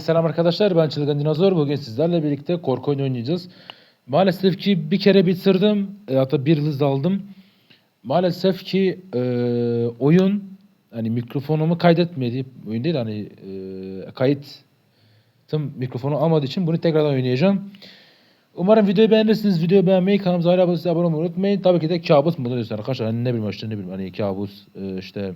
Selam arkadaşlar ben Çılgın Dinozor. Bugün sizlerle birlikte korku oyunu oynayacağız. Maalesef ki bir kere bitirdim. E, hatta bir hız aldım. Maalesef ki e, oyun hani mikrofonumu kaydetmedi. Oyun değil hani e, kayıtım mikrofonu almadığı için bunu tekrardan oynayacağım. Umarım videoyu beğenirsiniz. Videoyu beğenmeyi, kanalımıza hala abone abone olmayı unutmayın. Tabii ki de kabus modu diyorsun arkadaşlar. Hani ne bileyim işte ne bileyim hani kabus e, işte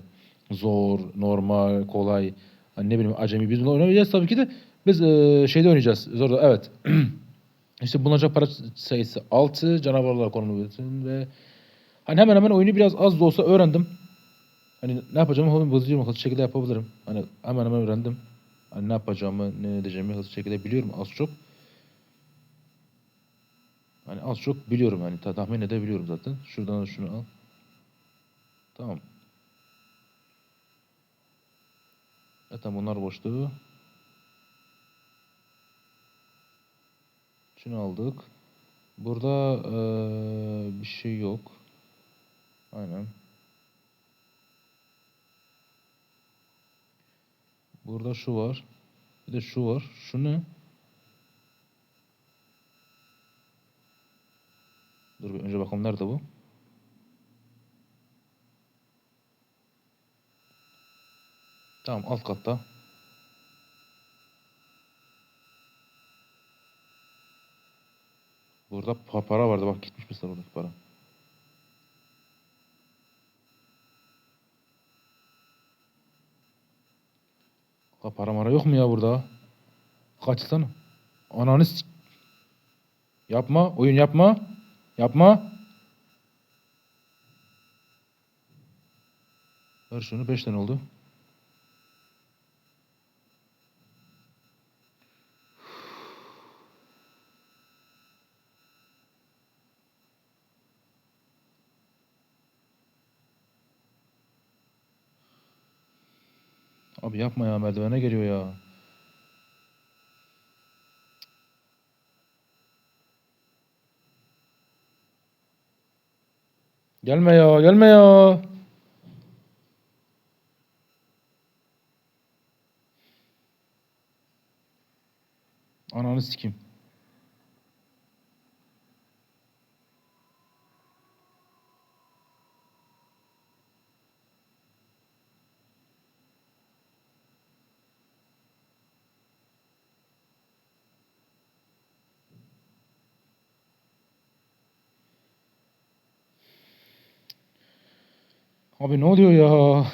zor, normal, kolay. Hani ne bileyim acemi biz bunu oynamayacağız tabii ki de biz e, şeyde oynayacağız. Zorda evet. işte bulunacak para sayısı 6 canavarlar konulu ve hani hemen hemen oyunu biraz az da olsa öğrendim. Hani ne yapacağımı hızlı hızlı şekilde yapabilirim. Hani hemen hemen öğrendim. Hani ne yapacağımı, ne edeceğimi hızlı şekilde biliyorum az çok. Hani az çok biliyorum ta- tahmin edebiliyorum zaten. Şuradan şunu al. Tamam. Zaten bunlar boştu. Şunu aldık. Burada eee, bir şey yok. Aynen. Burada şu var. Bir de şu var. Şu ne? Dur bir önce bakalım nerede bu? Tamam alt katta. Burada pa- para vardı bak gitmiş mesela buradaki para. Ha para mara yok mu ya burada? Kaçsana. Ananı s- Yapma. Oyun yapma. Yapma. Ver şunu. 5 tane oldu. Abi yapma ya merdivene geliyor ya. Gelme ya, gelme ya. Ananı sikeyim. Abi ne oluyor ya?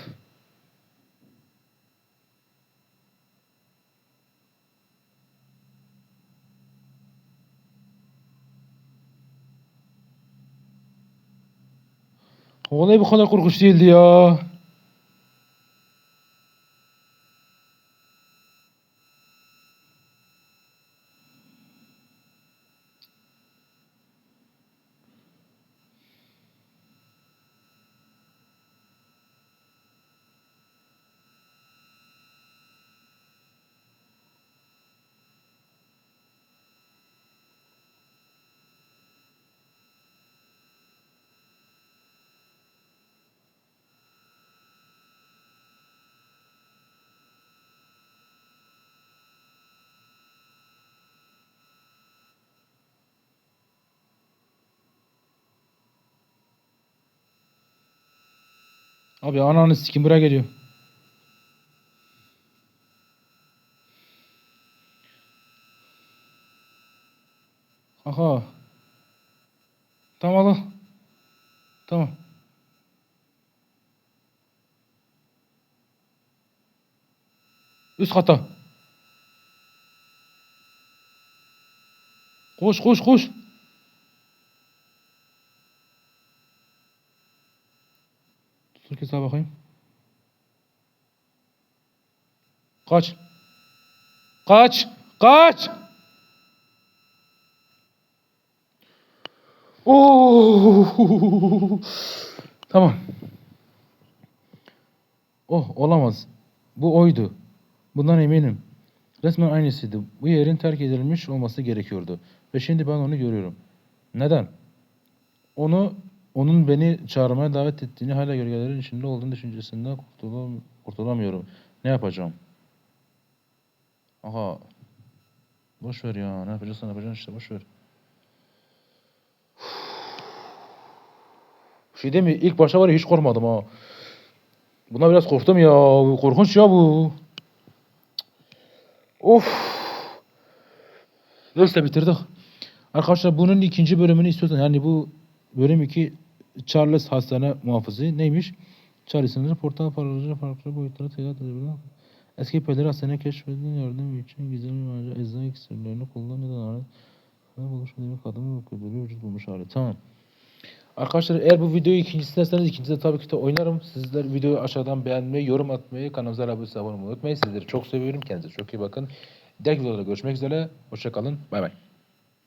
Olay bu kadar korkunç değildi ya. Abi ananı sikim buraya geliyor. Aha. Tamam al. Tamam. Üst kata. Koş koş koş. Dur kesa bakayım. Kaç. Kaç. Kaç. Oo. Tamam. Oh olamaz. Bu oydu. Bundan eminim. Resmen aynısıydı. Bu yerin terk edilmiş olması gerekiyordu. Ve şimdi ben onu görüyorum. Neden? Onu onun beni çağırmaya davet ettiğini hala gölgelerin içinde olduğunu düşüncesinden kurtulam kurtulamıyorum. Ne yapacağım? Aha. Boş ver ya. Ne yapacaksan yapacaksın işte boş ver. Şey değil mi? İlk başta var ya hiç korkmadım ha. Buna biraz korktum ya. Korkunç ya bu. Of. Neyse bitirdik. Arkadaşlar bunun ikinci bölümünü istiyorsan yani bu bölüm 2 Charles hastane muhafızı neymiş? Charles'ın portal paraları farklı boyutlara teyit edebilen eski peder hastane keşfedilen yardım için gizli bir eczacı iksirlerini kullanmadan alet ve buluşmadığı kadın böyle vücut bulmuş hali. Tamam. Arkadaşlar eğer bu videoyu ikincisi isterseniz ikincisinde tabii ki de oynarım. Sizler videoyu aşağıdan beğenmeyi, yorum atmayı, kanalımıza abone olmayı unutmayın. Sizleri çok seviyorum. Kendinize çok iyi bakın. Diğer videolarda görüşmek üzere. Hoşçakalın. Bay bay.